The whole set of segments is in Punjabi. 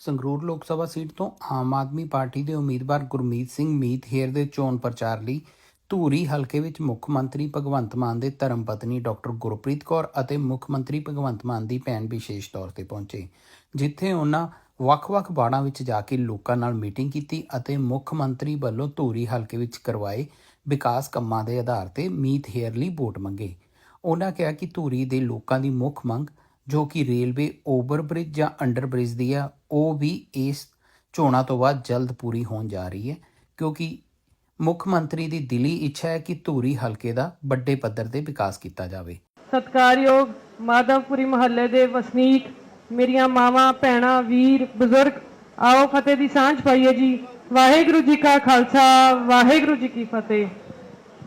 ਸੰਗਰੂਰ ਲੋਕ ਸਭਾ ਸੀਟ ਤੋਂ ਆਮ ਆਦਮੀ ਪਾਰਟੀ ਦੇ ਉਮੀਦਵਾਰ ਗੁਰਮੀਤ ਸਿੰਘ ਮੀਤ ਹੇਰ ਦੇ ਚੋਣ ਪ੍ਰਚਾਰ ਲਈ ਧੂਰੀ ਹਲਕੇ ਵਿੱਚ ਮੁੱਖ ਮੰਤਰੀ ਭਗਵੰਤ ਮਾਨ ਦੇ ਧਰਮ ਪਤਨੀ ਡਾਕਟਰ ਗੁਰਪ੍ਰੀਤ ਕੌਰ ਅਤੇ ਮੁੱਖ ਮੰਤਰੀ ਭਗਵੰਤ ਮਾਨ ਦੀ ਭੈਣ ਵਿਸ਼ੇਸ਼ ਤੌਰ ਤੇ ਪਹੁੰਚੇ, ਜਿੱਥੇ ਉਹਨਾਂ ਵੱਖ-ਵੱਖ ਵਾਰਡਾਂ ਵਿੱਚ ਜਾ ਕੇ ਲੋਕਾਂ ਨਾਲ ਮੀਟਿੰਗ ਕੀਤੀ ਅਤੇ ਮੁੱਖ ਮੰਤਰੀ ਵੱਲੋਂ ਧੂਰੀ ਹਲਕੇ ਵਿੱਚ ਕਰਵਾਏ ਵਿਕਾਸ ਕੰਮਾਂ ਦੇ ਆਧਾਰ ਤੇ ਮੀਤ ਹੇਰ ਲਈ ਵੋਟ ਮੰਗੇ। ਉਹਨਾਂ ਕਿਹਾ ਕਿ ਧੂਰੀ ਦੇ ਲੋਕਾਂ ਦੀ ਮੁੱਖ ਮੰਗ ਜੋ ਕਿ ਰੇਲਵੇ ਓਵਰ ਬ੍ਰਿਜ ਜਾਂ ਅੰਡਰ ਬ੍ਰਿਜ ਦੀ ਆ, ਉਹ ਵੀ ਇਸ ਚੋਣਾਂ ਤੋਂ ਬਾਅਦ ਜਲਦ ਪੂਰੀ ਹੋਣ ਜਾ ਰਹੀ ਹੈ, ਕਿਉਂਕਿ ਮੁੱਖ ਮੰਤਰੀ ਦੀ ਦਿਲੀ ਇੱਛਾ ਹੈ ਕਿ ਧੂਰੀ ਹਲਕੇ ਦਾ ਵੱਡੇ ਪੱਧਰ ਤੇ ਵਿਕਾਸ ਕੀਤਾ ਜਾਵੇ। ਸਤਕਾਰਯੋਗ ਮਾਧਵਪੁਰੀ ਮਹੱਲੇ ਦੇ ਵਸਨੀਕ, ਮੇਰੀਆਂ ਮਾਵਾਂ, ਭੈਣਾਂ, ਵੀਰ, ਬਜ਼ੁਰਗ, ਆਓ ਫਤਿਹ ਦੀ ਸਾਂਝ ਪਾਈਏ ਜੀ। ਵਾਹਿਗੁਰੂ ਜੀ ਕਾ ਖਾਲਸਾ, ਵਾਹਿਗੁਰੂ ਜੀ ਕੀ ਫਤਿਹ।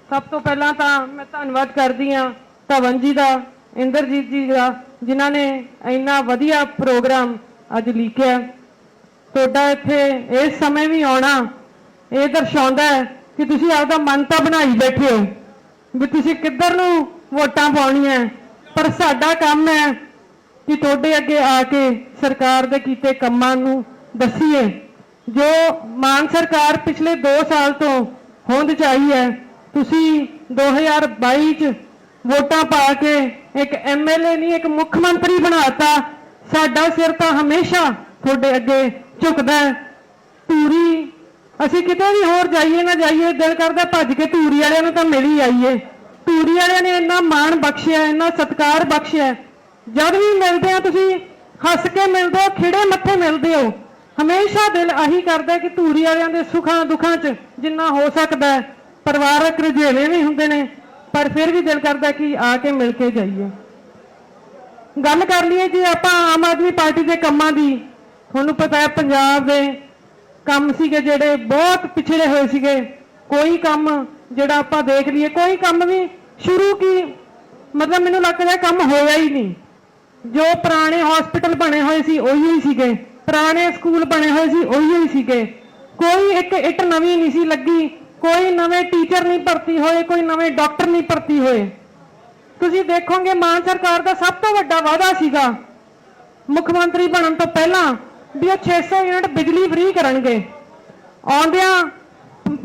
ਸਭ ਤੋਂ ਪਹਿਲਾਂ ਤਾਂ ਮੈਂ ਧੰਨਵਾਦ ਕਰਦੀ ਹਾਂ ਧਵਨ ਜੀ ਦਾ, ਇੰਦਰਜੀਤ ਜੀ ਦਾ ਜਿਨ੍ਹਾਂ ਨੇ ਇੰਨਾ ਵਧੀਆ ਪ੍ਰੋਗਰਾਮ ਅੱਜ ਲਿਖਿਆ ਤੁਹਾਡਾ ਇੱਥੇ ਇਸ ਸਮੇਂ ਵੀ ਆਉਣਾ, ਇਹ ਦਰਸਾਉਂਦਾ ਹੈ ਕਿ ਤੁਸੀਂ ਆਪਦਾ ਮਨ ਤਾਂ ਬਣਾਈ ਬੈਠੇ ਹੋ, ਵੀ ਤੁਸੀਂ ਕਿੱਧਰ ਨੂੰ ਵੋਟਾਂ ਪਾਉਣੀਆਂ ਪਰ ਸਾਡਾ ਕੰਮ ਹੈ ਕਿ ਤੁਹਾਡੇ ਅੱਗੇ ਆ ਕੇ ਸਰਕਾਰ ਦੇ ਕੀਤੇ ਕੰਮਾਂ ਨੂੰ ਦੱਸੀਏ। ਜੋ ਮਾਨ ਸਰਕਾਰ ਪਿਛਲੇ 2 ਸਾਲ ਤੋਂ ਹੋਂਦ ਚ ਆਈ ਹੈ, ਤੁਸੀਂ 2022 ਚ ਵੋਟਾਂ ਪਾ ਕੇ ਇੱਕ ਐਮਐਲਏ ਨਹੀਂ, ਇੱਕ ਮੁੱਖ ਮੰਤਰੀ ਬਣਾਤਾ। ਸਾਡਾ ਸਿਰ ਤਾਂ ਹਮੇਸ਼ਾ ਤੁਹਾਡੇ ਅੱਗੇ ਝੁਕਦਾ ਧੂਰੀ, ਅਸੀਂ ਕਿਤੇ ਵੀ ਹੋਰ ਜਾਈਏ ਨਾ ਜਾਈਏ, ਦਿਲ ਕਰਦਾ ਭੱਜ ਕੇ ਧੂਰੀ ਵਾਲਿਆਂ ਨੂੰ ਤਾਂ ਮਿਲ ਹੀ ਆਈਏ। ਧੂਰੀ ਵਾਲਿਆਂ ਨੇ ਇੰਨਾ ਮਾਣ ਬਖਸ਼ਿਆ, ਇੰਨਾ ਸਤਿਕਾਰ ਬਖਸ਼ਿਆ। ਜਦ ਵੀ ਮਿਲਦੇ ਆ ਤੁਸੀਂ, ਹੱਸ ਕੇ ਮਿਲਦੇ ਹੋ ਖਿੜੇ ਮੱਥੇ ਮਿਲਦੇ ਹੋ। ਹਮੇਸ਼ਾ ਦਿਲ ਆਹੀ ਕਰਦਾ ਕਿ ਧੂਰੀ ਵਾਲਿਆਂ ਦੇ ਸੁੱਖਾਂ ਦੁੱਖਾਂ 'ਚ ਜਿੰਨਾ ਹੋ ਸਕਦਾ ਪਰਿਵਾਰਕ ਰੁਝੇਵੇਂ ਵੀ ਹੁੰਦੇ ਨੇ। ਪਰ ਫਿਰ ਵੀ ਦਿਲ ਕਰਦਾ ਕਿ ਆ ਕੇ ਮਿਲ ਕੇ ਜਾਈਏ। ਗੱਲ ਕਰ ਲਈਏ ਜੀ, ਆਪਾਂ ਆਮ ਆਦਮੀ ਪਾਰਟੀ ਦੇ ਕੰਮਾਂ ਦੀ। ਤੁਹਾਨੂੰ ਪਤਾ ਹੈ, ਪੰਜਾਬ ਦੇ ਕੰਮ ਸੀਗੇ ਜਿਹੜੇ ਬਹੁਤ ਪਿਛੜੇ ਹੋਏ ਸੀਗੇ। ਕੋਈ ਕੰਮ ਜਿਹੜਾ ਆਪਾਂ ਦੇਖ ਲਈਏ, ਕੋਈ ਕੰਮ ਵੀ ਸ਼ੁਰੂ ਕੀ ਮਤਲਬ ਮੈਨੂੰ ਲੱਗਦਾ ਕੰਮ ਹੋਇਆ ਹੀ ਨਹੀਂ। ਜੋ ਪੁਰਾਣੇ ਹਸਪੀਟਲ ਬਣੇ ਹੋਏ ਸੀ, ਉਹੀ ਹੀ ਸੀਗੇ। ਪੁਰਾਣੇ ਸਕੂਲ ਬਣੇ ਹੋਏ ਸੀ, ਉਹੀ ਹੀ ਸੀਗੇ। ਕੋਈ ਇੱਕ ਇੱਟ ਨਵੀਂ ਨਹੀਂ ਸੀ ਲੱਗੀ। ਕੋਈ ਨਵੇਂ ਟੀਚਰ ਨਹੀਂ ਭਰਤੀ ਹੋਏ, ਕੋਈ ਨਵੇਂ ਡਾਕਟਰ ਨਹੀਂ ਭਰਤੀ ਹੋਏ। ਤੁਸੀਂ ਦੇਖੋਗੇ, ਮਾਨ ਸਰਕਾਰ ਦਾ ਸਭ ਤੋਂ ਵੱਡਾ ਵਾਅਦਾ ਸੀਗਾ, ਮੁੱਖ ਮੰਤਰੀ ਬਣਨ ਤੋਂ ਪਹਿਲਾਂ ਵੀ ਉਹ 600 ਯੂਨਿਟ ਬਿਜਲੀ ਫ੍ਰੀ ਕਰਨਗੇ। ਆਉਂਦਿਆਂ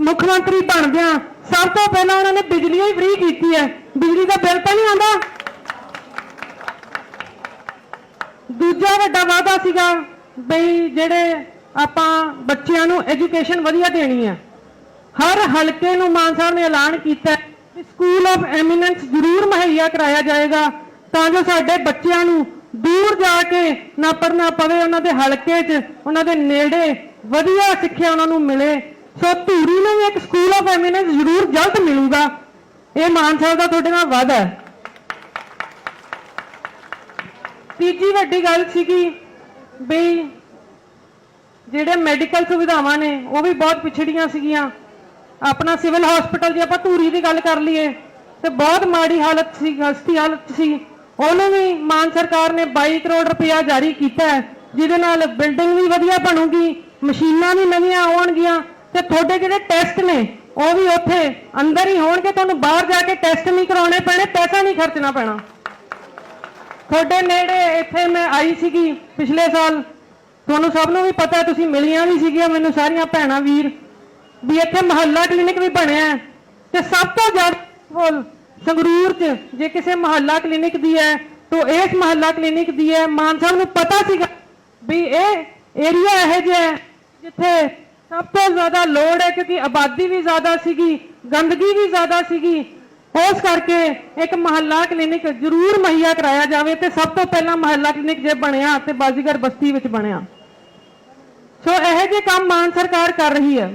ਮੁੱਖ ਮੰਤਰੀ ਬਣਦਿਆਂ ਸਭ ਤੋਂ ਪਹਿਲਾਂ ਉਹਨਾਂ ਨੇ ਬਿਜਲੀ ਹੀ ਫ੍ਰੀ ਕੀਤੀ ਹੈ। ਬਿਜਲੀ ਦਾ ਬਿੱਲ ਤਾਂ ਨਹੀਂ ਆਉਂਦਾ। ਦੂਜਾ ਵੱਡਾ ਵਾਅਦਾ ਸੀਗਾ, ਬਈ ਜਿਹੜੇ ਆਪਾਂ ਬੱਚਿਆਂ ਨੂੰ ਐਜੂਕੇਸ਼ਨ ਵਧੀਆ ਦੇਣੀ ਹੈ। ਹਰ ਹਲਕੇ ਨੂੰ ਮਾਨ ਸਾਹਿਬ ਨੇ ਐਲਾਨ ਕੀਤਾ ਕਿ ਸਕੂਲ ਆਫ ਐਮੀਨੈਂਸ ਜ਼ਰੂਰ ਮੁਹੱਈਆ ਕਰਾਇਆ ਜਾਏਗਾ, ਤਾਂ ਜੋ ਸਾਡੇ ਬੱਚਿਆਂ ਨੂੰ ਦੂਰ ਜਾ ਕੇ ਨਾ ਪੜਨਾ ਪਵੇ ਉਹਨਾਂ ਦੇ ਹਲਕੇ 'ਚ, ਉਹਨਾਂ ਦੇ ਨੇੜੇ ਵਧੀਆ ਸਿੱਖਿਆ ਉਹਨਾਂ ਨੂੰ ਮਿਲੇ। ਸੋ ਧੂਰੀ ਨੂੰ ਵੀ ਇੱਕ ਸਕੂਲ ਆਫ ਐਮੀਨੈਂਸ ਜ਼ਰੂਰ ਜਲਦ ਮਿਲੂਗਾ। ਇਹ ਮਾਨ ਸਾਹਿਬ ਦਾ ਤੁਹਾਡੇ ਨਾਲ ਵਾਅਦਾ ਹੈ। ਤੀਜੀ ਵੱਡੀ ਗੱਲ ਸੀਗੀ ਬਈ ਜਿਹੜੇ ਮੈਡੀਕਲ ਸੁਵਿਧਾਵਾਂ ਨੇ, ਉਹ ਵੀ ਬਹੁਤ ਪਿਛੜੀਆਂ ਸੀਗੀਆਂ। ਆਪਣਾ ਸਿਵਲ ਹਸਪੀਟਲ ਜੇ ਆਪਾਂ ਧੂਰੀ ਦੀ ਗੱਲ ਕਰ ਲਈਏ, ਤੇ ਬਹੁਤ ਮਾੜੀ ਹਾਲਤ ਸੀ ਗਸਤੀ ਹਾਲਤ ਸੀ। ਉਹਨੂੰ ਵੀ ਮਾਨ ਸਰਕਾਰ ਨੇ 22 ਕਰੋੜ ਰੁਪਇਆ ਜਾਰੀ ਕੀਤਾ ਹੈ, ਜਿਹਦੇ ਨਾਲ ਬਿਲਡਿੰਗ ਵੀ ਵਧੀਆ ਬਣੂਗੀ, ਮਸ਼ੀਨਾਂ ਵੀ ਨਵੀਆਂ ਆਉਣਗੀਆਂ, ਤੇ ਤੁਹਾਡੇ ਜਿਹੜੇ ਟੈਸਟ ਨੇ, ਉਹ ਵੀ ਉੱਥੇ ਅੰਦਰ ਹੀ ਹੋਣਗੇ, ਤੁਹਾਨੂੰ ਬਾਹਰ ਜਾ ਕੇ ਟੈਸਟ ਨਹੀਂ ਕਰਾਉਣੇ ਪੈਣੇ, ਪੈਸਾ ਨਹੀਂ ਖਰਚਣਾ ਪੈਣਾ। ਤੁਹਾਡੇ ਨੇੜੇ ਇੱਥੇ ਮੈਂ ਆਈ ਸੀਗੀ ਪਿਛਲੇ ਸਾਲ, ਤੁਹਾਨੂੰ ਸਭ ਨੂੰ ਵੀ ਪਤਾ, ਤੁਸੀਂ ਮਿਲੀਆਂ ਵੀ ਸੀਗੀਆਂ, ਮੈਨੂੰ ਸਾਰੀਆਂ ਭੈਣਾਂ, ਵੀਰ ਵੀ ਇੱਥੇ ਮਹੱਲਾ ਕਲੀਨਿਕ ਵੀ ਬਣਿਆ ਹੈ ਤੇ ਸਭ ਤੋਂ ਜ਼ਿਆਦਾ ਸੰਗਰੂਰ 'ਚ, ਜੇ ਕਿਸੇ ਮਹੱਲਾ ਕਲੀਨਿਕ ਦੀ ਹੈ, ਤਾਂ ਇਸ ਮਹੱਲਾ ਕਲੀਨਿਕ ਦੀ ਹੈ, ਮਾਨ ਸਾਹਿਬ ਨੂੰ ਪਤਾ ਸੀਗਾ ਵੀ ਇਹ ਏਰੀਆ ਇਹੋ ਜਿਹਾ ਹੈ, ਜਿੱਥੇ ਸਭ ਤੋਂ ਜ਼ਿਆਦਾ ਲੋੜ ਹੈ ਕਿਉਂਕਿ ਆਬਾਦੀ ਵੀ ਜ਼ਿਆਦਾ ਸੀਗੀ, ਗੰਦਗੀ ਵੀ ਜ਼ਿਆਦਾ ਸੀਗੀ, ਉਸ ਕਰਕੇ ਇੱਕ ਮਹੱਲਾ ਕਲੀਨਿਕ ਜ਼ਰੂਰ ਮੁਹੱਈਆ ਕਰਾਇਆ ਜਾਵੇ ਤੇ ਸਭ ਤੋਂ ਪਹਿਲਾਂ ਮਹੱਲਾ ਕਲੀਨਿਕ ਜੇ ਬਣਿਆ ਤੇ ਬਾਜੀਗਰ ਬਸਤੀ ਵਿੱਚ ਬਣਿਆ। ਸੋ ਇਹੋ ਜਿਹੇ ਕੰਮ ਮਾਨ ਸਰਕਾਰ ਕਰ ਰਹੀ ਹੈ।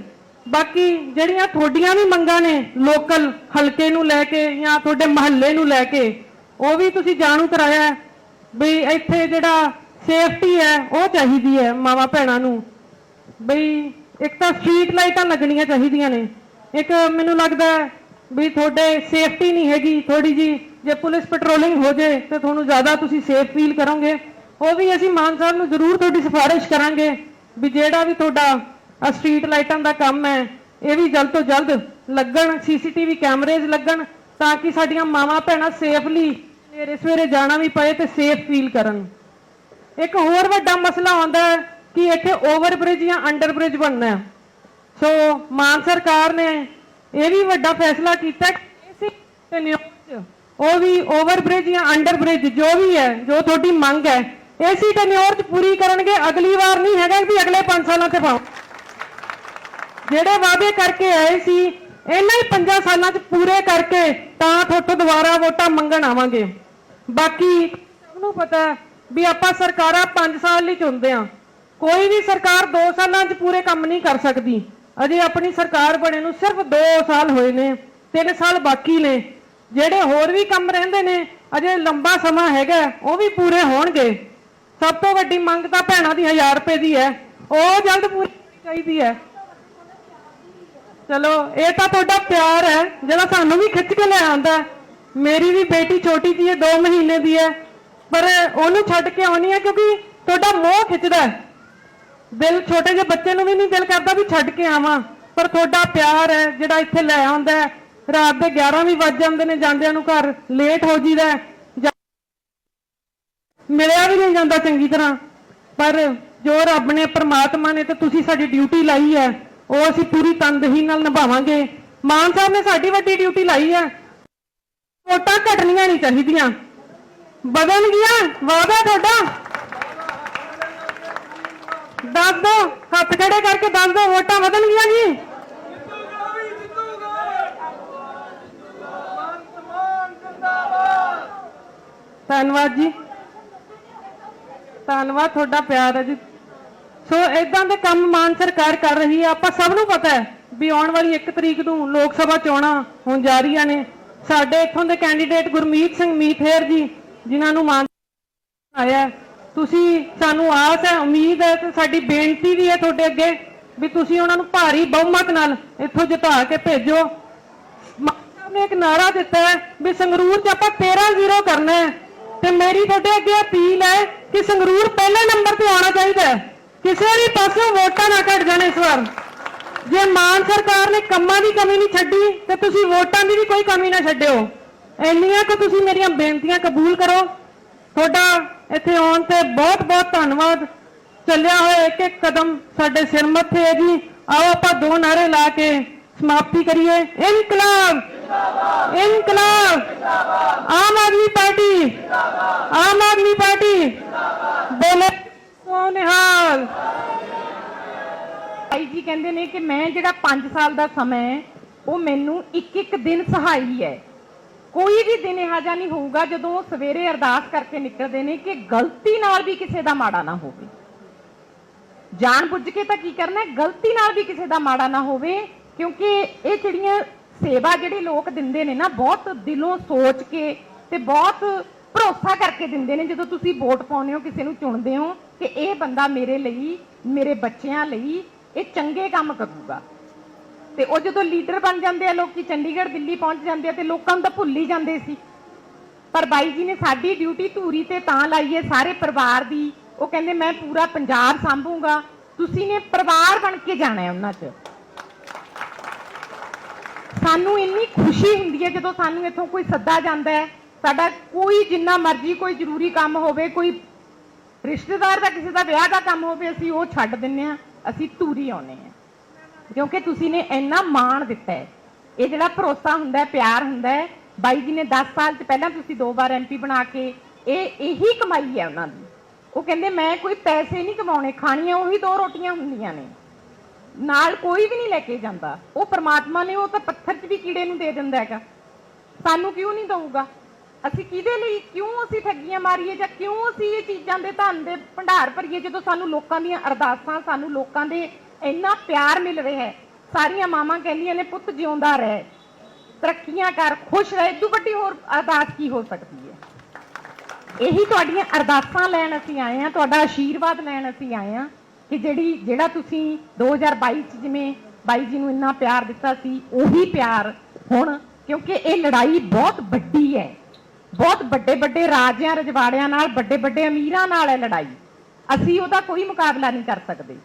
ਬਾਕੀ ਜਿਹੜੀਆਂ ਤੁਹਾਡੀਆਂ ਵੀ ਮੰਗਾਂ ਨੇ ਲੋਕਲ ਹਲਕੇ ਨੂੰ ਲੈ ਕੇ ਜਾਂ ਤੁਹਾਡੇ ਮਹੱਲੇ ਨੂੰ ਲੈ ਕੇ, ਉਹ ਵੀ ਤੁਸੀਂ ਜਾਣੂ ਕਰਾਇਆ ਵੀ ਇੱਥੇ ਜਿਹੜਾ ਸੇਫਟੀ ਹੈ, ਉਹ ਚਾਹੀਦੀ ਹੈ ਮਾਵਾ ਭੈਣਾਂ ਨੂੰ। ਬਈ ਇੱਕ ਤਾਂ ਸਟਰੀਟ ਲਾਈਟਾਂ ਲੱਗਣੀਆਂ ਚਾਹੀਦੀਆਂ ਨੇ। ਇੱਕ ਮੈਨੂੰ ਲੱਗਦਾ ਵੀ ਤੁਹਾਡੇ ਸੇਫਟੀ ਨਹੀਂ ਹੈਗੀ ਥੋੜੀ ਜੀ ਜੇ ਪੁਲਿਸ ਪੈਟਰੋਲਿੰਗ ਹੋ ਜੇ ਤੇ ਤੁਹਾਨੂੰ ਜ਼ਿਆਦਾ ਤੁਸੀਂ ਸੇਫ ਫੀਲ ਕਰੋਗੇ। ਉਹ ਵੀ ਅਸੀਂ ਮਾਨ ਸਾਹਿਬ ਨੂੰ ਜ਼ਰੂਰ ਤੁਹਾਡੀ ਸਿਫਾਰਿਸ਼ ਕਰਾਂਗੇ ਵੀ ਜਿਹੜਾ ਵੀ ਤੁਹਾਡਾ ਆ ਸਟਰੀਟ ਲਾਈਟਾਂ ਦਾ ਕੰਮ ਹੈ। ਇਹ ਵੀ ਜਲਦ ਤੋਂ ਜਲਦ ਲੱਗਣ, ਸੀਸੀਟੀਵੀ ਕੈਮਰੇਜ਼ ਲੱਗਣ, ਤਾਂ ਕਿ ਸਾਡੀਆਂ ਮਾਵਾਂ ਭੈਣਾਂ ਸੇਫਲੀ ਸਵੇਰੇ ਸਵੇਰੇ ਜਾਣਾ ਵੀ ਪਏ ਤੇ ਸੇਫ ਫੀਲ ਕਰਨ। ਇੱਕ ਹੋਰ ਵੱਡਾ ਮਸਲਾ ਆਉਂਦਾ ਹੈ ਕਿ ਇੱਥੇ ਓਵਰਬ੍ਰਿਜ ਜਾਂ ਅੰਡਰਬ੍ਰਿਜ ਬਣਨਾ ਹੈ। ਸੋ ਮਾਨ ਸਰਕਾਰ ਨੇ ਇਹ ਵੀ ਵੱਡਾ ਫੈਸਲਾ ਕੀਤਾ ਕਿ ਇਸੇ tenure ਉਹ ਵੀ ਓਵਰਬ੍ਰਿਜ ਜਾਂ ਅੰਡਰਬ੍ਰਿਜ ਜੋ ਵੀ ਹੈ, ਜੋ ਤੁਹਾਡੀ ਮੰਗ ਹੈ, ਇਸੇ ਟੈਨਿਓਰ 'ਚ ਪੂਰੀ ਕਰਨਗੇ। ਅਗਲੀ ਵਾਰ ਨਹੀਂ ਹੈਗਾ ਵੀ ਅਗਲੇ 5 ਸਾਲਾਂ ਤੇ ਪਾਓ। ਜਿਹੜੇ ਵਾਅਦੇ ਕਰਕੇ ਆਏ ਸੀ, ਇਹਨਾਂ ਹੀ 5 ਸਾਲਾਂ 'ਚ ਪੂਰੇ ਕਰਕੇ ਤਾਂ ਤੁਹਾਤੋਂ ਦੁਬਾਰਾ ਵੋਟਾਂ ਮੰਗਣ ਆਵਾਂਗੇ। ਬਾਕੀ ਸਭ ਪਤਾ ਵੀ ਆਪਾਂ ਸਰਕਾਰਾਂ 5 ਸਾਲ ਲਈ ਚੁਣਦੇ ਆ ਕੋਈ ਵੀ ਸਰਕਾਰ 2 ਸਾਲਾਂ 'ਚ ਪੂਰੇ ਕੰਮ ਨਹੀਂ ਕਰ ਸਕਦੀ। ਅਜੇ ਆਪਣੀ ਸਰਕਾਰ ਬਣੇ ਨੂੰ ਸਿਰਫ 2 ਸਾਲ ਹੋਏ ਨੇ 3 ਸਾਲ ਬਾਕੀ ਨੇ। ਜਿਹੜੇ ਹੋਰ ਵੀ ਕੰਮ ਰਹਿੰਦੇ ਨੇ, ਅਜੇ ਲੰਬਾ ਸਮਾਂ ਹੈਗਾ, ਉਹ ਵੀ ਪੂਰੇ ਹੋਣਗੇ। ਸਭ ਤੋਂ ਵੱਡੀ ਮੰਗ ਤਾਂ ਭੈਣਾਂ ਦੀ 1000 ਰੁਪਏ ਦੀ ਹੈ। ਉਹ ਜਲਦ ਪੂਰੀ ਹੋਣੀ ਚਾਹੀਦੀ ਹੈ। ਚਲੋ, ਇਹ ਤਾਂ ਤੁਹਾਡਾ ਪਿਆਰ ਹੈ, ਜਿਹੜਾ ਸਾਨੂੰ ਵੀ ਖਿੱਚ ਕੇ ਲੈ ਆਂਦਾ ਮੇਰੀ ਵੀ ਬੇਟੀ ਛੋਟੀ ਜੀ ਹੈ 2 ਮਹੀਨੇ ਦੀ ਹੈ। ਪਰ ਉਹਨੂੰ ਛੱਡ ਕੇ ਆਉਣੀ ਹੈ, ਕਿਉਂਕਿ ਤੁਹਾਡਾ ਮੋਹ ਖਿੱਚਦਾ ਹੈ। ਦਿਲ ਛੋਟੇ ਜਿਹੇ ਬੱਚੇ ਨੂੰ ਵੀ ਨਹੀਂ ਦਿਲ ਕਰਦਾ ਵੀ ਛੱਡ ਕੇ ਆਵਾਂ। ਪਰ ਤੁਹਾਡਾ ਪਿਆਰ ਹੈ, ਜਿਹੜਾ ਇੱਥੇ ਲੈ ਆਉਂਦਾ ਰਾਤ ਦੇ 11 ਵੀ ਵੱਜ ਜਾਂਦੇ ਨੇ, ਜਾਂਦਿਆਂ ਨੂੰ ਘਰ ਲੇਟ ਹੋ ਜੀਦਾ ਮਿਲਿਆ ਵੀ ਨਹੀਂ ਜਾਂਦਾ ਚੰਗੀ ਤਰ੍ਹਾਂ। ਪਰ ਜੋ ਰੱਬ ਨੇ, ਪਰਮਾਤਮਾ ਨੇ ਤੇ ਤੁਸੀਂ ਸਾਡੀ ਡਿਊਟੀ ਲਾਈ ਹੈ। ਉਹ ਅਸੀਂ ਪੂਰੀ ਤਨਦੇਹੀ ਨਾਲ ਨਿਭਾਵਾਂਗੇ। ਮਾਨ ਸਾਹਿਬ ਨੇ ਸਾਡੀ ਵੱਡੀ ਡਿਊਟੀ ਲਾਈ ਹੈ ਵੋਟਾਂ ਘਟਣੀਆਂ ਨਹੀਂ ਚਾਹੀਦੀਆਂ। ਬਦਲ ਗਿਆ। ਵਾਅਦਾ ਤੁਹਾਡਾ। ਦੱਸ ਦੋ। ਹੱਥ ਖੜੇ ਕਰਕੇ ਦੱਸ ਦੋ, ਵੋਟਾਂ ਬਦਲ ਗਈਆਂ ਜੀ। ਧੰਨਵਾਦ ਜੀ। ਧੰਨਵਾਦ, ਤੁਹਾਡਾ ਪਿਆਰ ਹੈ ਜੀ। ਸੋ ਇਦਾਂ ਦੇ ਕੰਮ ਮਾਨ ਸਰਕਾਰ ਕਰ ਰਹੀ ਹੈ ਆਪਾਂ ਸਭ ਨੂੰ ਪਤਾ ਹੈ ਵੀ ਆਉਣ ਵਾਲੀ 1 ਤਰੀਕ ਨੂੰ ਲੋਕ ਸਭਾ ਚੋਣਾਂ ਹੋਣ ਜਾ ਰਹੀਆਂ ਨੇ। ਸਾਡੇ ਇੱਥੋਂ ਦੇ ਕੈਂਡੀਡੇਟ ਗੁਰਮੀਤ ਸਿੰਘ ਮੀਥੇਰ ਜੀ, ਜਿਨ੍ਹਾਂ ਨੂੰ ਮਾਨ ਆਇਆ ਤੁਸੀਂ, ਸਾਨੂੰ ਆਸ ਹੈ, ਉਮੀਦ ਹੈ ਤੇ ਸਾਡੀ ਬੇਨਤੀ ਵੀ ਹੈ ਤੁਹਾਡੇ ਅੱਗੇ ਵੀ ਤੁਸੀਂ ਉਹਨਾਂ ਨੂੰ ਭਾਰੀ ਬਹੁਮਤ ਨਾਲ ਇੱਥੋਂ ਜਿਤਾ ਕੇ ਭੇਜੋ। ਮਾਨ ਸਾਹਿਬ ਨੇ ਇੱਕ ਨਾਰਾ ਦਿੱਤਾ ਹੈ ਵੀ ਸੰਗਰੂਰ 'ਚ ਆਪਾਂ 13-0 ਕਰਨਾ ਹੈ। ਤੇ ਮੇਰੀ ਤੁਹਾਡੇ ਅੱਗੇ ਅਪੀਲ ਹੈ ਕਿ ਸੰਗਰੂਰ ਪਹਿਲੇ ਨੰਬਰ ਤੇ ਆਉਣਾ ਚਾਹੀਦਾ ਹੈ। ਕਿਸੇ ਵੀ ਪਾਸੋਂ ਵੋਟਾਂ ਨਾ ਘਟ ਜਾਣ ਇਸ ਵਾਰ। ਜੇ ਮਾਨ ਸਰਕਾਰ ਨੇ ਕੰਮਾਂ ਦੀ ਕਮੀ ਨਹੀਂ ਛੱਡੀ, ਤੇ ਤੁਸੀਂ ਵੋਟਾਂ ਦੀ ਵੀ ਕੋਈ ਕਮੀ ਨਾ ਛੱਡਿਓ। ਇੰਨੀਆਂ ਕਿ ਤੁਸੀਂ ਮੇਰੀਆਂ ਬੇਨਤੀਆਂ ਕਬੂਲ ਕਰੋ। ਤੁਹਾਡਾ ਇੱਥੇ ਆਉਣ ਤੇ ਬਹੁਤ ਬਹੁਤ ਧੰਨਵਾਦ। ਚੱਲਿਆ ਹੋਇਆ ਇੱਕ ਇੱਕ ਕਦਮ ਸਾਡੇ ਸਿਰ ਮੱਥੇ ਹੈ ਜੀ। ਆਓ ਆਪਾਂ ਦੋ ਨਾਰੇ ਲਾ ਕੇ ਸਮਾਪਤੀ ਕਰੀਏ। ਇਨਕਲਾਬ! ਇਨਕਲਾਬ! ਆਮ ਆਦਮੀ ਪਾਰਟੀ ਆਮ ਆਦਮੀ ਪਾਰਟੀ ਬੋਲੇ ਸੋ ਨਿਹਾਲ ਭਾਈ ਜੀ ਕਹਿੰਦੇ ਨੇ ਕਿ ਮੈਂ ਜਿਹੜਾ 5 ਸਾਲ ਦਾ ਸਮਾਂ ਹੈ, ਉਹ ਮੈਨੂੰ ਇੱਕ ਇੱਕ ਦਿਨ ਸਹਾਈ ਹੈ। ਕੋਈ ਵੀ ਦਿਨ ਇਹੋ ਜਿਹਾ ਨਹੀਂ ਹੋਊਗਾ ਜਦੋਂ ਉਹ ਸਵੇਰੇ ਅਰਦਾਸ ਕਰਕੇ ਨਿਕਲਦੇ ਨੇ ਕਿ ਗਲਤੀ ਨਾਲ ਵੀ ਕਿਸੇ ਦਾ ਮਾੜਾ ਨਾ ਹੋਵੇ। ਜਾਣ ਬੁੱਝ ਕੇ ਤਾਂ ਕੀ ਕਰਨਾ ਹੈ? ਗਲਤੀ ਨਾਲ ਵੀ ਕਿਸੇ ਦਾ ਮਾੜਾ ਨਾ ਹੋਵੇ, ਕਿਉਂਕਿ ਇਹ ਜਿਹੜੀਆਂ ਸੇਵਾ ਜਿਹੜੇ ਲੋਕ ਦਿੰਦੇ ਨੇ ਨਾ, ਬਹੁਤ ਦਿਲੋਂ ਸੋਚ ਕੇ ਤੇ ਬਹੁਤ ਭਰੋਸਾ ਕਰਕੇ ਦਿੰਦੇ ਨੇ ਜਦੋਂ ਤੁਸੀਂ ਵੋਟ ਪਾਉਂਦੇ ਹੋ, ਕਿਸੇ ਨੂੰ ਚੁਣਦੇ ਹੋ ਕਿ ਇਹ ਬੰਦਾ ਮੇਰੇ ਲਈ, ਮੇਰੇ ਬੱਚਿਆਂ ਲਈ ਇਹ ਚੰਗੇ ਕੰਮ ਕਰੂਗਾ। ਤੇ ਉਹ ਜਦੋਂ ਲੀਡਰ ਬਣ ਜਾਂਦੇ ਆ, ਲੋਕੀ ਚੰਡੀਗੜ੍ਹ, ਦਿੱਲੀ ਪਹੁੰਚ ਜਾਂਦੇ ਆ ਤੇ ਲੋਕਾਂ ਨੂੰ ਤਾਂ ਭੁੱਲ ਹੀ ਜਾਂਦੇ ਸੀ। ਪਰ ਬਾਈ ਜੀ ਨੇ ਸਾਡੀ ਡਿਊਟੀ ਧੂਰੀ ਤੇ ਤਾਂ ਲਾਈ ਹੈ, ਸਾਰੇ ਪਰਿਵਾਰ ਦੀ। ਉਹ ਕਹਿੰਦੇ, ਮੈਂ ਪੂਰਾ ਪੰਜਾਬ ਸੰਭੂਗਾ। ਤੁਸੀਂ ਨੇ ਪਰਿਵਾਰ ਬਣ ਕੇ ਜਾਣਾ ਹੈ ਉਹਨਾਂ 'ਚ। ਸਾਨੂੰ ਇੰਨੀ ਖੁਸ਼ੀ ਹੁੰਦੀ ਹੈ ਜਦੋਂ ਸਾਨੂੰ ਇੱਥੋਂ ਕੋਈ ਸੱਦਾ ਜਾਂਦਾ ਹੈ। ਸਾਡਾ ਕੋਈ ਜਿੰਨਾ ਮਰਜ਼ੀ ਕੋਈ ਜ਼ਰੂਰੀ ਕੰਮ ਹੋਵੇ, ਕੋਈ ਰਿਸ਼ਤੇਦਾਰ ਦਾ ਕਿਸੇ ਦਾ ਵਿਆਹ ਦਾ ਕੰਮ ਹੋਵੇ, ਅਸੀਂ ਉਹ ਛੱਡ ਦਿੰਨੇ ਆ, ਅਸੀਂ ਧੂਰੀ ਆਉਨੇ ਆ। ਕਿਉਂਕਿ ਤੁਸੀਂ ਨੇ ਇੰਨਾ ਮਾਣ ਦਿੱਤਾ ਹੈ। ਇਹ ਜਿਹੜਾ ਭਰੋਸਾ ਹੁੰਦਾ ਹੈ, ਪਿਆਰ ਹੁੰਦਾ ਹੈ, ਬਾਈ ਜੀ ਨੇ 10 ਸਾਲ ਚ ਪਹਿਲਾਂ ਤੁਸੀਂ ਦੋ ਵਾਰ ਐਮਪੀ ਬਣਾ ਕੇ, ਇਹ ਇਹੀ ਕਮਾਈ ਹੈ ਉਹਨਾਂ ਦੀ। ਉਹ ਕਹਿੰਦੇ, ਮੈਂ ਕੋਈ ਪੈਸੇ ਨਹੀਂ ਕਮਾਉਣੇ, ਖਾਣੀਆਂ ਉਹੀ ਦੋ ਰੋਟੀਆਂ ਹੁੰਦੀਆਂ ਨੇ। ਨਾਲ ਕੋਈ ਵੀ ਨਹੀਂ ਲੈ ਕੇ ਜਾਂਦਾ। ਉਹ ਪ੍ਰਮਾਤਮਾ ਨੇ ਉਹ ਤਾਂ ਪੱਥਰ 'ਚ ਵੀ ਕੀੜੇ ਨੂੰ ਦੇ ਦਿੰਦਾ ਹੈਗਾ। ਸਾਨੂੰ ਕਿਉਂ ਨਹੀਂ ਦਊਗਾ? ਅਸੀਂ ਕਿਹਦੇ ਲਈ ਕਿਉਂ ਅਸੀਂ ਠੱਗੀਆਂ ਮਾਰੀਏ ਜਾਂ ਕਿਉਂ ਅਸੀਂ ਇਹ ਚੀਜ਼ਾਂ ਦੇ ਧਨ ਦੇ ਭੰਡਾਰ ਭਰੀਏ ਜਦੋਂ ਸਾਨੂੰ ਲੋਕਾਂ ਦੀਆਂ ਅਰਦਾਸਾਂ, ਸਾਨੂੰ ਲੋਕਾਂ ਦੇ ਇੰਨਾ ਪਿਆਰ ਮਿਲ ਰਿਹਾ ਹੈ। ਸਾਰੀਆਂ ਮਾਵਾਂ ਕਹਿੰਦੀਆਂ ਨੇ, ਪੁੱਤ ਜਿਉਂਦਾ ਰਹਿ, ਤਰੱਕੀਆਂ ਕਰ, ਖੁਸ਼ ਰਹਿ। ਇਦੋਂ ਵੱਡੀ ਹੋਰ ਅਰਦਾਸ ਕੀ ਹੋ ਸਕਦੀ ਹੈ? ਇਹੀ ਤੁਹਾਡੀਆਂ ਅਰਦਾਸਾਂ ਲੈਣ ਅਸੀਂ ਆਏ ਆ ਤੁਹਾਡਾ ਆਸ਼ੀਰਵਾਦ ਲੈਣ ਅਸੀਂ ਆਏ ਆ ਕਿ ਜਿਹੜੀ, ਜਿਹੜਾ ਤੁਸੀਂ 2022 ਚ ਜਿਵੇਂ ਬਾਈ ਜੀ ਨੂੰ ਇੰਨਾ ਪਿਆਰ ਦਿੱਤਾ ਸੀ, ਉਹੀ ਪਿਆਰ ਹੁਣ, ਕਿਉਂਕਿ ਇਹ ਲੜਾਈ ਬਹੁਤ ਵੱਡੀ ਹੈ। ਬਹੁਤ ਵੱਡੇ ਵੱਡੇ ਰਾਜਿਆਂ ਰਜਵਾੜਿਆਂ ਨਾਲ, ਵੱਡੇ ਵੱਡੇ ਅਮੀਰਾਂ ਨਾਲ ਹੈ ਲੜਾਈ। ਅਸੀਂ ਉਹਦਾ ਕੋਈ ਮੁਕਾਬਲਾ ਨਹੀਂ ਕਰ ਸਕਦੇ।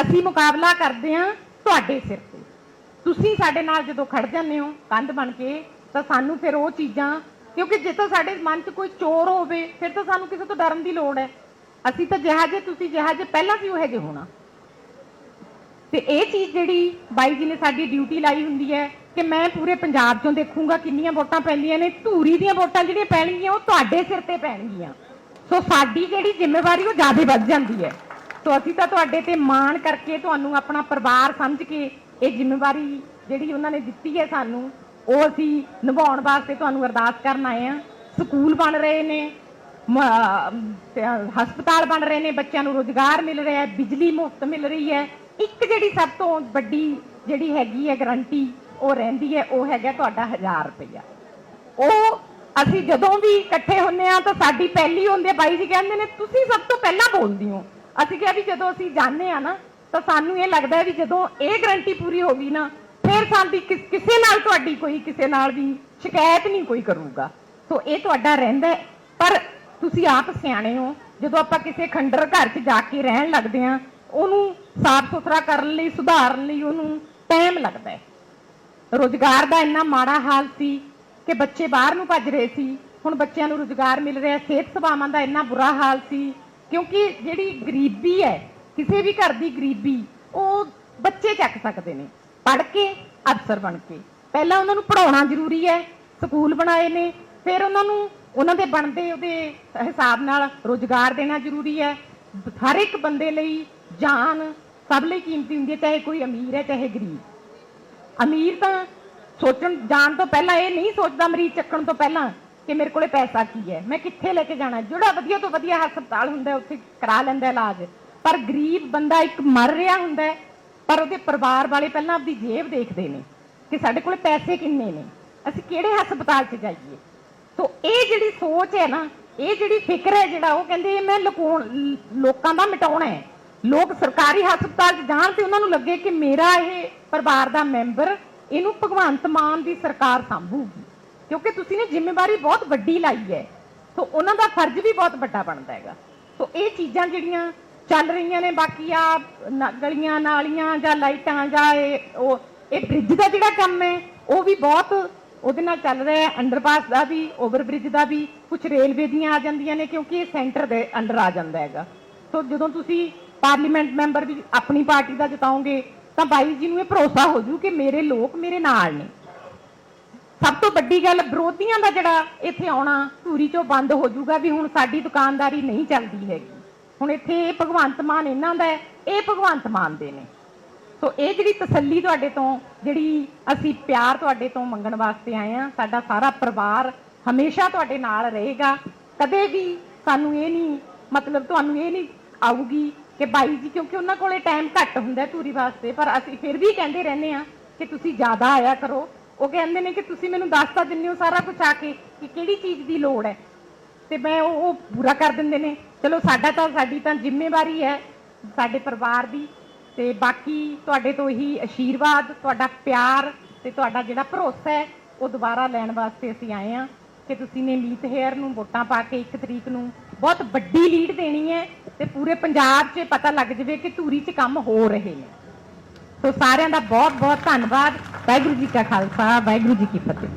ਅਸੀਂ ਮੁਕਾਬਲਾ ਕਰਦੇ ਹਾਂ ਤੁਹਾਡੇ ਸਿਰ ਤੇ। ਤੁਸੀਂ ਸਾਡੇ ਨਾਲ ਜਦੋਂ ਖੜ ਜਾਂਦੇ ਹੋ, ਕੰਧ ਬਣ ਕੇ, ਤਾਂ ਸਾਨੂੰ ਫਿਰ ਉਹ ਚੀਜ਼ਾਂ, ਕਿਉਂਕਿ ਜੇ ਤਾਂ ਸਾਡੇ ਮਨ 'ਚ ਕੋਈ ਚੋਰ ਹੋਵੇ, ਫਿਰ ਤਾਂ ਸਾਨੂੰ ਕਿਸੇ ਤੋਂ ਡਰਨ ਦੀ ਲੋੜ ਹੈ। ਅਸੀਂ ਤਾਂ ਜਿਹਾ ਜੇ ਤੁਸੀਂ ਜਿਹਾ ਜੇ ਪਹਿਲਾਂ ਸੀ ਉਹ ਜਿਹੇ ਹੋਣਾ। ਤੇ ਇਹ ਚੀਜ਼ ਜਿਹੜੀ ਬਾਈ ਜੀ ਨੇ ਸਾਡੀ ਡਿਊਟੀ ਲਾਈ ਹੁੰਦੀ ਹੈ ਕਿ ਮੈਂ ਪੂਰੇ ਪੰਜਾਬ ਚੋਂ ਦੇਖੂੰਗਾ ਕਿੰਨੀਆਂ ਵੋਟਾਂ ਪੈਂਦੀਆਂ ਨੇ, ਧੂਰੀ ਦੀਆਂ ਵੋਟਾਂ ਜਿਹੜੀਆਂ ਪੈਣਗੀਆਂ, ਉਹ ਤੁਹਾਡੇ ਸਿਰ ਤੇ ਪੈਣਗੀਆਂ। ਸੋ ਸਾਡੀ ਜਿਹੜੀ ਜ਼ਿੰਮੇਵਾਰੀ, ਉਹ ਜ਼ਿਆਦਾ ਵੱਧ ਜਾਂਦੀ ਹੈ। ਸੋ ਅਸੀਂ ਤਾਂ ਤੁਹਾਡੇ ਤੇ ਮਾਣ ਕਰਕੇ ਤੁਹਾਨੂੰ ਆਪਣਾ ਪਰਿਵਾਰ ਸਮਝ ਕੇ ਇਹ ਜ਼ਿੰਮੇਵਾਰੀ ਜਿਹੜੀ ਉਹਨਾਂ ਨੇ ਦਿੱਤੀ ਹੈ ਸਾਨੂੰ, ਉਹ ਅਸੀਂ ਨਿਭਾਉਣ ਵਾਸਤੇ ਤੁਹਾਨੂੰ ਅਰਦਾਸ ਕਰਨ ਆਏ ਆ ਸਕੂਲ ਬਣ ਰਹੇ ਨੇ ਹਸਪਤਾਲ ਬਣ ਰਹੇ ਨੇ, ਬੱਚਿਆਂ ਨੂੰ ਰੋਜ਼ਗਾਰ ਮਿਲ ਰਿਹਾ ਹੈ, ਬਿਜਲੀ ਮੁਫਤ ਮਿਲ ਰਹੀ ਹੈ। ਇੱਕ ਜਿਹੜੀ ਸਭ ਤੋਂ ਵੱਡੀ ਜਿਹੜੀ ਹੈਗੀ ਹੈ ਗਰੰਟੀ ਉਹ ਰਹਿੰਦੀ ਹੈ, ਉਹ ਹੈਗਾ ਤੁਹਾਡਾ 1000 ਰੁਪਇਆ। ਉਹ ਅਸੀਂ ਜਦੋਂ ਵੀ ਇਕੱਠੇ ਹੁੰਨੇ ਆ ਤਾਂ ਸਾਡੀ ਪਹਿਲੀ ਹੁੰਦੀ ਹੈ, ਬਾਈ ਜੀ ਕਹਿੰਦੇ ਨੇ, ਤੁਸੀਂ ਸਭ ਤੋਂ ਪਹਿਲਾਂ ਬੋਲਦੀ ਹੋ। ਅਸੀਂ ਕਿਹਾ ਵੀ ਜਦੋਂ ਅਸੀਂ ਜਾਂਦੇ ਆ ਨਾ, ਤਾਂ ਸਾਨੂੰ ਇਹ ਲੱਗਦਾ ਵੀ ਜਦੋਂ ਇਹ ਗਰੰਟੀ ਪੂਰੀ ਹੋ ਗਈ ਨਾ, ਫਿਰ ਸਾਡੀ ਕਿਸ- ਕਿਸੇ ਨਾਲ ਤੁਹਾਡੀ ਕੋਈ, ਕਿਸੇ ਨਾਲ ਵੀ ਸ਼ਿਕਾਇਤ ਨਹੀਂ ਕੋਈ ਕਰੂਗਾ। ਸੋ ਇਹ ਤੁਹਾਡਾ ਰਹਿੰਦਾ ਪਰ ਤੁਸੀਂ ਆਪ ਸਿਆਣੇ ਹੋ, ਜਦੋਂ ਆਪਾਂ ਕਿਸੇ ਖੰਡਰ ਘਰ 'ਚ ਜਾ ਕੇ ਰਹਿਣ ਲੱਗਦੇ ਆ ਉਹਨੂੰ ਸਾਫ਼ ਸੁਥਰਾ ਕਰਨ ਲਈ, ਸੁਧਾਰਨ ਲਈ ਉਹਨੂੰ ਟਾਈਮ ਲੱਗਦਾ ਹੈ। ਰੋਜ਼ਗਾਰ ਦਾ ਇੰਨਾ ਮਾੜਾ ਹਾਲ ਸੀ ਕਿ ਬੱਚੇ ਬਾਹਰ ਨੂੰ ਭੱਜ ਰਹੇ ਸੀ। ਹੁਣ ਬੱਚਿਆਂ ਨੂੰ ਰੋਜ਼ਗਾਰ ਮਿਲ ਰਿਹਾ, ਸਿਹਤ ਸੇਵਾਵਾਂ ਦਾ ਇੰਨਾ ਬੁਰਾ ਹਾਲ ਸੀ ਕਿਉਂਕਿ ਜਿਹੜੀ ਗਰੀਬੀ ਹੈ, ਕਿਸੇ ਵੀ ਘਰ ਦੀ ਗਰੀਬੀ, ਉਹ ਬੱਚੇ ਚੱਕ ਸਕਦੇ ਨੇ, ਪੜ੍ਹ ਕੇ, ਅਫਸਰ ਬਣ ਕੇ। ਪਹਿਲਾਂ ਉਹਨਾਂ ਨੂੰ ਪੜਾਉਣਾ ਜ਼ਰੂਰੀ ਹੈ, ਸਕੂਲ ਬਣਾਏ ਨੇ, ਫਿਰ ਉਹਨਾਂ ਨੂੰ, ਉਹਨਾਂ ਦੇ ਬਣਦੇ ਉਹਦੇ ਹਿਸਾਬ ਨਾਲ ਰੋਜ਼ਗਾਰ ਦੇਣਾ ਜ਼ਰੂਰੀ ਹੈ। ਹਰ ਇੱਕ ਬੰਦੇ ਲਈ ਜਾਨ ਸਭ ਲਈ ਕੀਮਤੀ ਹੁੰਦੀ ਹੈ, ਚਾਹੇ ਕੋਈ ਅਮੀਰ ਹੈ, ਚਾਹੇ ਗਰੀਬ। ਅਮੀਰ ਤਾਂ ਸੋਚਣ, ਜਾਣ ਤੋਂ ਪਹਿਲਾਂ ਇਹ ਨਹੀਂ ਸੋਚਦਾ ਮਰੀਜ਼ ਚੱਕਣ ਤੋਂ ਪਹਿਲਾਂ ਕਿ ਮੇਰੇ ਕੋਲੇ ਪੈਸਾ ਕੀ ਹੈ। ਮੈਂ ਕਿੱਥੇ ਲੈ ਕੇ ਜਾਣਾ? ਜਿਹੜਾ ਵਧੀਆ ਤੋਂ ਵਧੀਆ ਹਸਪਤਾਲ ਹੁੰਦਾ ਉੱਥੇ ਕਰਾ ਲੈਂਦਾ ਇਲਾਜ। ਪਰ ਗਰੀਬ ਬੰਦਾ ਇੱਕ ਮਰ ਰਿਹਾ ਹੁੰਦਾ ਪਰ ਉਹਦੇ ਪਰਿਵਾਰ ਵਾਲੇ ਪਹਿਲਾਂ ਆਪਦੀ ਜੇਬ ਦੇਖਦੇ ਨੇ ਕਿ ਸਾਡੇ ਕੋਲੇ ਪੈਸੇ ਕਿੰਨੇ ਨੇ। ਅਸੀਂ ਕਿਹੜੇ ਹਸਪਤਾਲ 'ਚ ਜਾਈਏ? ਤੋ ਇਹ ਜਿਹੜੀ ਸੋਚ ਹੈ ਨਾ, ਇਹ ਜਿਹੜੀ ਫਿਕਰ ਹੈ ਜਿਹੜਾ, ਉਹ ਕਹਿੰਦੇ ਮੈਂ ਲੁਕਾਉਣ ਲੋਕਾਂ ਦਾ ਮਿਟਾਉਣਾ ਹੈ। ਲੋਕ ਸਰਕਾਰੀ ਹਸਪਤਾਲ 'ਚ ਜਾਣ ਤੇ ਉਹਨਾਂ ਨੂੰ ਲੱਗੇ ਕਿ ਮੇਰਾ ਇਹ ਪਰਿਵਾਰ ਦਾ ਮੈਂਬਰ ਇਹਨੂੰ ਭਗਵੰਤ ਮਾਨ ਦੀ ਸਰਕਾਰ ਸੰਭੂਗੀ। ਕਿਉਂਕਿ ਤੁਸੀਂ ਨੇ ਜ਼ਿੰਮੇਵਾਰੀ ਬਹੁਤ ਵੱਡੀ ਲਾਈ ਹੈ। ਸੋ ਉਹਨਾਂ ਦਾ ਫਰਜ਼ ਵੀ ਬਹੁਤ ਵੱਡਾ ਬਣਦਾ ਹੈਗਾ। ਸੋ ਇਹ ਚੀਜ਼ਾਂ ਜਿਹੜੀਆਂ ਚੱਲ ਰਹੀਆਂ ਨੇ, ਬਾਕੀ ਆ ਗਲੀਆਂ ਨਾਲੀਆਂ ਜਾਂ ਲਾਈਟਾਂ ਜਾਂ ਇਹ ਉਹ, ਇਹ ਬ੍ਰਿਜ ਦਾ ਜਿਹੜਾ ਕੰਮ ਹੈ, ਉਹ ਵੀ ਬਹੁਤ ਉਹਦੇ ਨਾਲ ਚੱਲ ਰਿਹਾ ਹੈ। ਅੰਡਰਪਾਸ ਦਾ ਵੀ ਓਵਰਬ੍ਰਿਜ ਦਾ ਵੀ ਕੁਝ ਰੇਲਵੇ ਦੀਆਂ ਆ ਜਾਂਦੀਆਂ ਨੇ, ਕਿਉਂਕਿ ਇਹ ਸੈਂਟਰ ਦੇ ਅੰਡਰ ਆ ਜਾਂਦਾ ਹੈਗਾ। ਸੋ ਜਦੋਂ ਤੁਸੀਂ ਪਾਰਲੀਮੈਂਟ ਮੈਂਬਰ ਵੀ ਆਪਣੀ ਪਾਰਟੀ ਦਾ ਜਿਤਾਓਗੇ ਤਾਂ ਬਾਈ ਜੀ ਨੂੰ ਇਹ ਭਰੋਸਾ ਹੋ ਜੂ ਕਿ ਮੇਰੇ ਲੋਕ ਮੇਰੇ ਨਾਲ ਨੇ। ਸਭ ਤੋਂ ਵੱਡੀ ਗੱਲ ਵਿਰੋਧੀਆਂ ਦਾ ਜਿਹੜਾ ਇੱਥੇ ਆਉਣਾ ਧੂਰੀ ਚੋਂ ਬੰਦ ਹੋ ਜਾਊਗਾ ਵੀ ਹੁਣ ਸਾਡੀ ਦੁਕਾਨਦਾਰੀ ਨਹੀਂ ਚੱਲਦੀ ਹੈਗੀ। ਹੁਣ ਇੱਥੇ ਇਹ ਭਗਵੰਤ ਮਾਨ ਇਹਨਾਂ ਦਾ ਇਹ ਭਗਵੰਤ ਮਾਨ ਦੇ ਨੇ। ਸੋ ਇਹ ਜਿਹੜੀ ਤਸੱਲੀ ਤੁਹਾਡੇ ਤੋਂ, ਜਿਹੜੀ ਅਸੀਂ ਪਿਆਰ ਤੁਹਾਡੇ ਤੋਂ ਮੰਗਣ ਵਾਸਤੇ ਆਏ ਆ ਸਾਡਾ ਸਾਰਾ ਪਰਿਵਾਰ ਹਮੇਸ਼ਾ ਤੁਹਾਡੇ ਨਾਲ ਰਹੇਗਾ। ਕਦੇ ਵੀ ਸਾਨੂੰ ਇਹ ਨਹੀਂ, ਮਤਲਬ ਤੁਹਾਨੂੰ ਇਹ ਨਹੀਂ ਆਊਗੀ ਕਿ ਬਾਈ ਜੀ, ਕਿਉਂਕਿ ਉਹਨਾਂ ਕੋਲੇ ਟਾਈਮ ਘੱਟ ਹੁੰਦਾ ਧੂਰੀ ਵਾਸਤੇ, ਪਰ ਅਸੀਂ ਫਿਰ ਵੀ ਕਹਿੰਦੇ ਰਹਿੰਦੇ ਆ ਕਿ ਤੁਸੀਂ ਜ਼ਿਆਦਾ ਆਇਆ ਕਰੋ। ਉਹ ਕਹਿੰਦੇ ਨੇ ਕਿ ਤੁਸੀਂ ਮੈਨੂੰ ਦੱਸ ਤਾਂ ਦਿੰਦੇ ਹੋ ਸਾਰਾ ਕੁਝ ਆ ਕੇ ਕਿ ਕਿਹੜੀ ਚੀਜ਼ ਦੀ ਲੋੜ ਹੈ। ਤੇ ਮੈਂ ਉਹ ਉਹ ਪੂਰਾ ਕਰ ਦਿੰਦੇ ਨੇ। ਚਲੋ, ਸਾਡਾ ਤਾਂ, ਸਾਡੀ ਤਾਂ ਜ਼ਿੰਮੇਵਾਰੀ ਹੈ ਸਾਡੇ ਪਰਿਵਾਰ ਦੀ। ਤੇ ਬਾਕੀ ਤੁਹਾਡੇ ਤੋਂ ਹੀ ਆਸ਼ੀਰਵਾਦ ਤੁਹਾਡਾ ਪਿਆਰ ਤੇ ਤੁਹਾਡਾ ਜਿਹੜਾ ਭਰੋਸਾ ਹੈ, ਉਹ ਦੁਬਾਰਾ ਲੈਣ ਵਾਸਤੇ ਅਸੀਂ ਆਏ ਆ ਕਿ ਤੁਸੀਂ ਨੇ ਮੀਤ ਹੇਅਰ ਨੂੰ ਵੋਟਾਂ ਪਾ ਕੇ 1 ਤਰੀਕ ਨੂੰ ਬਹੁਤ ਵੱਡੀ ਲੀਡ ਦੇਣੀ ਹੈ ਤੇ ਪੂਰੇ ਪੰਜਾਬ 'ਚ ਪਤਾ ਲੱਗ ਜਾਵੇ ਕਿ ਧੂਰੀ 'ਚ ਕੰਮ ਹੋ ਰਹੇ ਨੇ। ਸੋ ਸਾਰਿਆਂ ਦਾ ਬਹੁਤ ਬਹੁਤ ਧੰਨਵਾਦ। ਵਾਹਿਗੁਰੂ ਜੀ ਕਾ ਖਾਲਸਾ, ਵਾਹਿਗੁਰੂ ਜੀ ਕੀ ਫਤਿਹ।